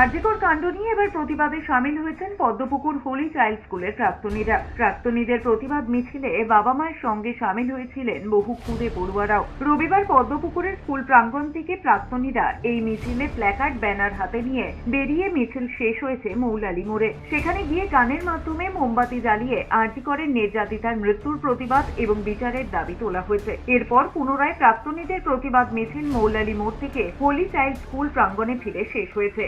আরজিকর কাণ্ড নিয়ে এবার প্রতিবাদে সামিল হয়েছেন পদ্মপুকুর হোলি চাইল্ড স্কুলের প্রাক্তনীরা। প্রাক্তনীদের প্রতিবাদ মিছিলে বাবা মায়ের সঙ্গে সামিল হয়েছিলেন বহু খুদে পড়ুয়ারাও। রবিবার পদ্মপুকুরের স্কুল প্রাঙ্গণ থেকে প্রাক্তনীরা এই মিছিলে প্ল্যাকার্ড, ব্যানার হাতে নিয়ে বেরিয়ে মিছিল শেষ হয়েছে মৌলালি মোড়ে। সেখানে গিয়ে গানের মাধ্যমে মোমবাতি জ্বালিয়ে আরজিকরের নির্যাতিতার মৃত্যুর প্রতিবাদ এবং বিচারের দাবি তোলা হয়েছে। এরপর পুনরায় প্রাক্তনীদের প্রতিবাদ মিছিল মৌলালি মোড় থেকে হোলি চাইল্ড স্কুল প্রাঙ্গণে ফিরে শেষ হয়েছে।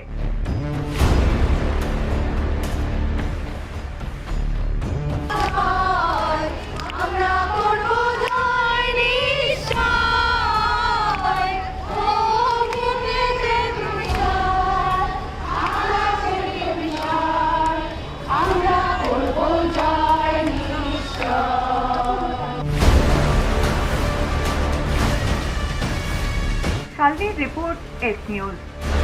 Salve report S news